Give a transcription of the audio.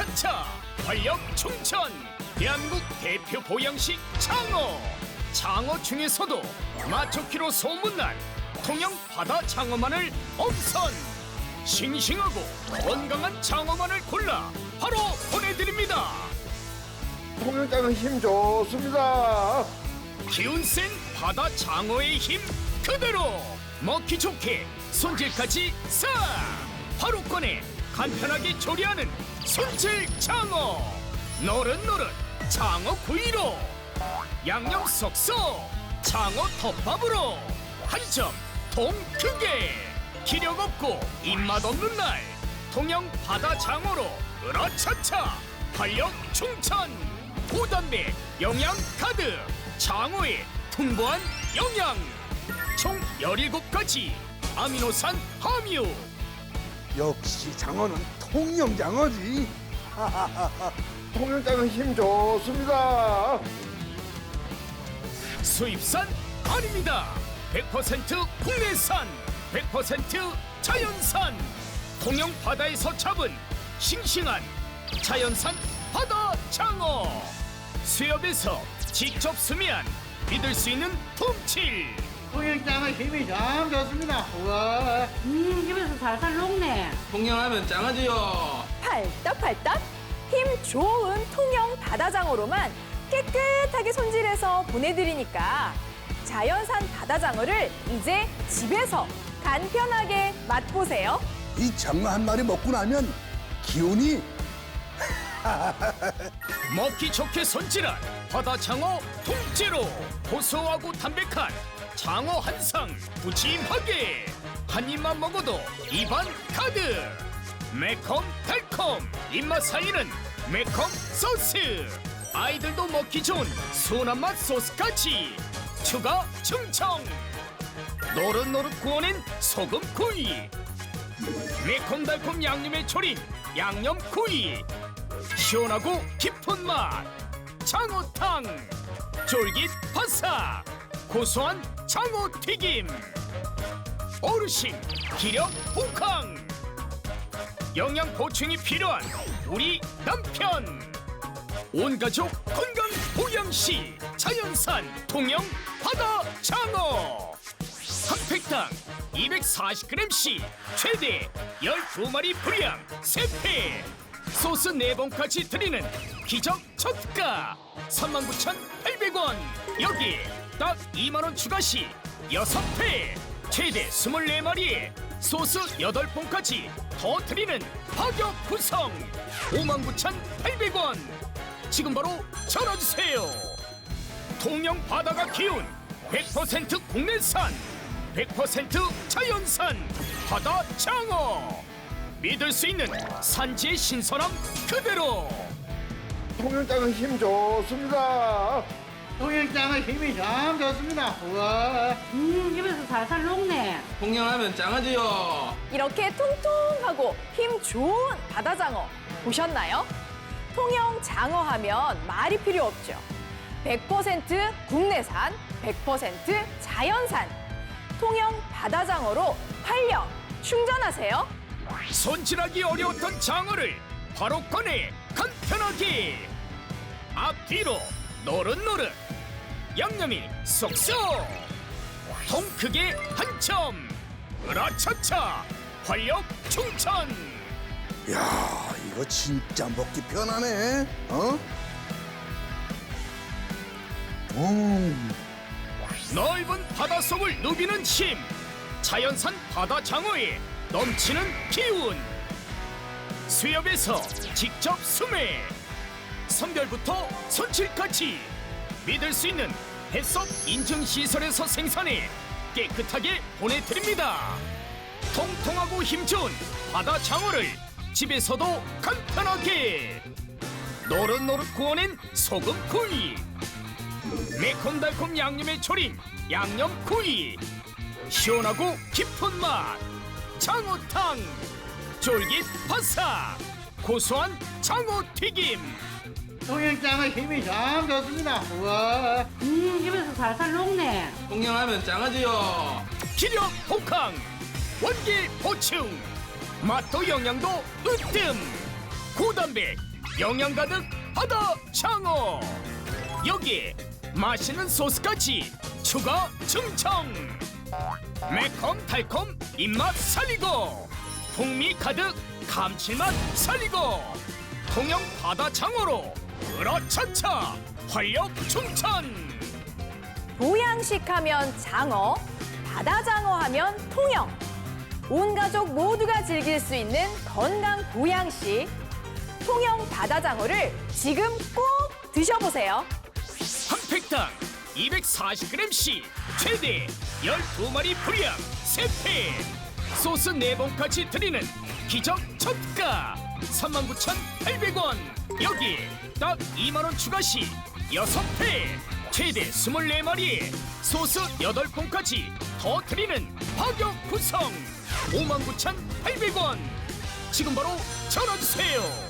으라차차 활력 충천 대한민국 대표 보양식 장어 장어 중에서도 마초키로 소문난 통영 바다 장어만을 엄선. 싱싱하고 건강한 장어만을 골라 바로 보내드립니다. 통영장은 힘 좋습니다. 기운 센 바다 장어의 힘 그대로 먹기 좋게 손질까지 싹 바로 꺼내 간편하게 조리하는 손질 장어. 노릇노릇 장어 구이로 양념 쏙쏙 장어 덮밥으로 한점 통 크게. 기력 없고 입맛 없는 날 통영 바다 장어로 으라차차 활력 충천. 고단백 영양 가득 장어의 풍부한 영양. 총 17가지 아미노산 함유 역시 장어는 통영 장어지. 통영장은 힘 좋습니다. 수입산 아닙니다 100% 국내산 100% 자연산 통영 바다에서 잡은 싱싱한 자연산 바다 장어 수협에서 직접 수미한 믿을 수 있는 품질 통영장은 힘이 참 좋습니다. 우와. 음, 입에서 살살 녹네. 통영하면 짱하지요. 팔떡팔떡 힘 좋은 통영 바다장어로만 깨끗하게 손질해서 보내드리니까 자연산 바다장어를 이제 집에서 간편하게 맛보세요. 이 장어 한 마리 먹고 나면 기운이 먹기 좋게 손질한 바다 장어 통째로 고소하고 담백한 장어 한상 푸짐하게. 한 입만 먹어도 입안 가득. 매콤 달콤 입맛 살리는 매콤 소스. 아이들도 먹기 좋은 순한 맛 소스까지. 추가 충청. 노릇노릇 구워낸 소금 구이. 매콤달콤 양념에 졸인 양념 구이. 시원하고 깊은 맛. 장어탕. 쫄깃 바삭 고소한 장어 튀김. 어르신 기력 호강 영양 보충이 필요한 우리 남편. 온 가족 건강 보양식 자연산 통영 바다 장어. 한 팩당 240g씩 최대 12마리 분량 3팩. 소스 4봉까지 드리는 기적 첫가 39,800원. 여기 딱 2만원 추가 시 6팩 최대 24마리에 소스 8봉까지 더 드리는 파격 구성. 59,800원. 지금 바로 전화주세요. 통영 바다가 기운 100% 국내산 100% 자연산 바다 장어. 믿을 수 있는 산지의 신선함 그대로 통영장은 힘 좋습니다. 통영장은 힘이 참 좋습니다. 우와. 음, 입에서 살살 녹네. 통영하면 짱하지요. 이렇게 통통하고 힘 좋은 바다장어 보셨나요? 통영 장어 하면 말이 필요 없죠. 100% 국내산, 100% 자연산. 통영 바다장어로 활력 충전하세요. 손질하기 어려웠던 장어를 바로 꺼내 간편하게 앞뒤로 노릇노릇. 양념이 쏙쏙. 통 크게 한점 으라차차. 활력 충천. 야, 이거 진짜 먹기 편하네. 어? 음, 넓은 바닷속을 누비는 힘. 자연산 바다 장어에 넘치는 기운 수협에서 직접 수매. 선별부터 손질까지. 믿을 수 있는 해썹 인증 시설에서 생산해 깨끗하게 보내드립니다. 통통하고 힘 좋은 바다 장어를 집에서도 간편하게. 노릇노릇 구워낸 소금 구이. 매콤달콤 양념에 졸인 양념 구이. 시원하고 깊은 맛. 장어탕 쫄깃 바삭 고소한 장어 튀김 통영장은 힘이 참 좋습니다. 우와. 음, 입에서 살살 녹네. 통영하면 짱하지요. 기력 호강 원기 보충 맛도 영양도 으뜸 고단백 영양 가득 바다 장어 여기에 맛있는 소스까지 추가 증정 매콤 달콤 입맛 살리고 풍미 가득 감칠맛 살리고 통영 바다 장어로 으라차차 활력 충천 보양식 하면 장어, 바다 장어 하면 통영. 온 가족 모두가 즐길 수 있는 건강 보양식. 통영 바다 장어를 지금 꼭 드셔보세요. 한 팩당 240g씩 최대 12마리 분량 3팩 소스 4봉까지 드리는 기적 첫가. 39,800원. 여기 딱 2만원 추가 시 6팩 최대 24마리. 소스 8봉까지 더 드리는 파격 구성. 59,800원. 지금 바로 전화주세요